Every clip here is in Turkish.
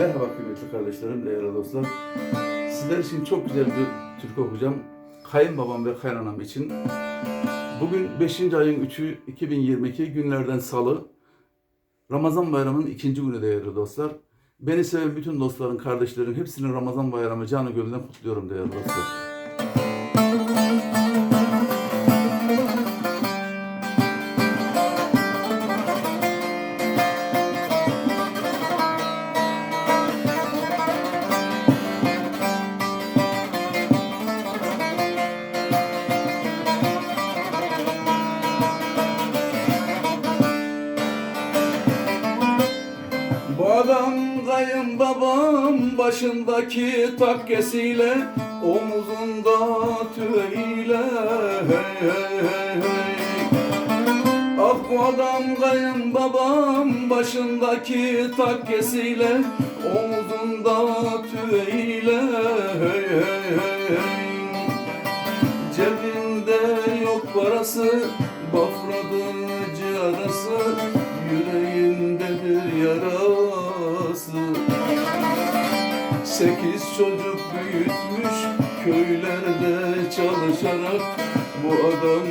Merhaba kıymetli kardeşlerim, değerli dostlar. Sizler için çok güzel bir türkü okuyacağım. Kayınbabam ve kaynanam için. Bugün 5. ayın 3'ü 2022 günlerden salı. Ramazan bayramının ikinci günü değerli dostlar. Beni seven bütün dostların, kardeşlerin hepsinin Ramazan bayramı canı gönülden kutluyorum değerli dostlar. Bu adam kayınbabam başındaki takkesiyle omuzunda tüveyle hey hey hey. Hey Ah bu adam kayınbabam başındaki takkesiyle omuzunda tüveyle hey hey hey. Hey Cebinde yok parası, bafradır ciğerası, yüreğindedir yarası. Sekiz çocuk büyütmüş, köylerde çalışarak, bu adam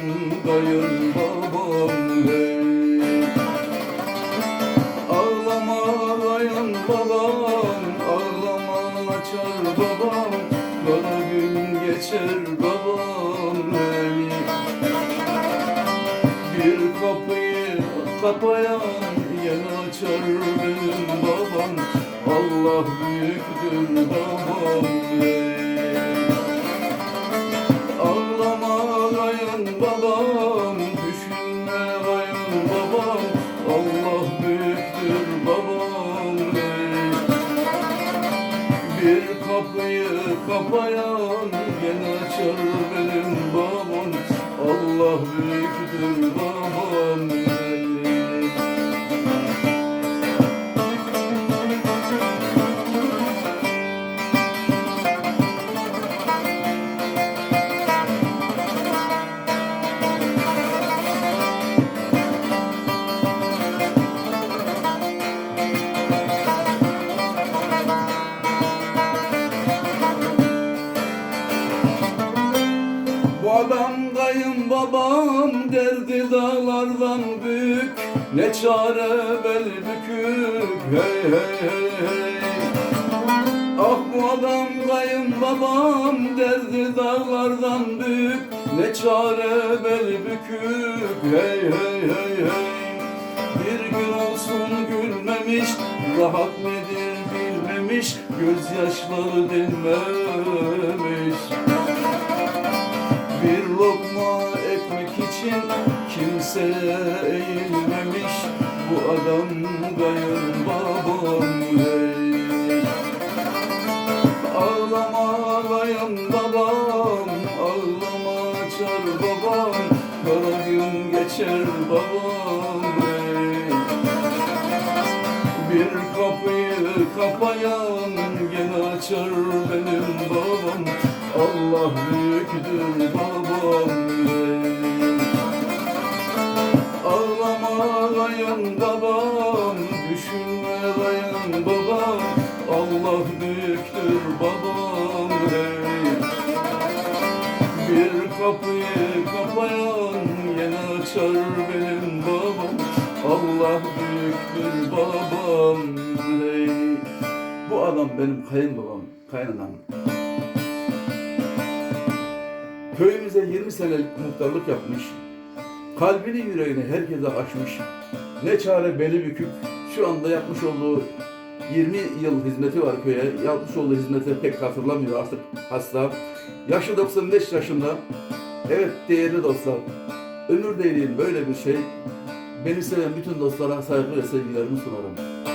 dayın babam hey. Ağlama dayan babam, ağlama açar babam, kara gün geçer babam hey. Bir kapıyı kapayan yeni açar benim babam, Allah büyüktür babam. Ağlama dayan babam, düşünme dayan babam, Allah büyüktür babam. Bir kapıyı kapayan gene açar benim kayınbabam derdi dağlardan büyük. Ne çare bel bükük hey hey hey. Hey Ah bu adam kayınbabam derdi dağlardan büyük. Ne çare bel bükük hey hey hey hey. Bir gün olsun gülmemiş rahat nedir bilmemiş. Gözyaşları dinmemiş lokma ekmek için kimseye eğilmemiş bu adam kayın babam hey. Ağlama kayın babam, ağlama çar babam, kara gün geçer babam hey. Bir kapıyı kapayan gene açar benim babam Allah büyüktür. Ağlama dayan babam Düşünme dayan babam Allah büyüktür babam hey. Bir kapıyı kapayan yine açar benim babam Allah büyüktür babam hey. Bu adam benim kayınbabam, kaynanam. Köyümüze 20 senelik muhtarlık yapmış. Kalbini yüreğini herkese açmış. Ne çare beli bükük. Şu anda yapmış olduğu 20 yıl hizmeti var köye. Yapmış olduğu hizmeti pek hatırlamıyor artık hasta. Yaşı 95 yaşında. Evet değerli dostlar. Ömür değerliğin böyle bir şey. Beni seven bütün dostlara saygı ve sevgilerimi sunarım.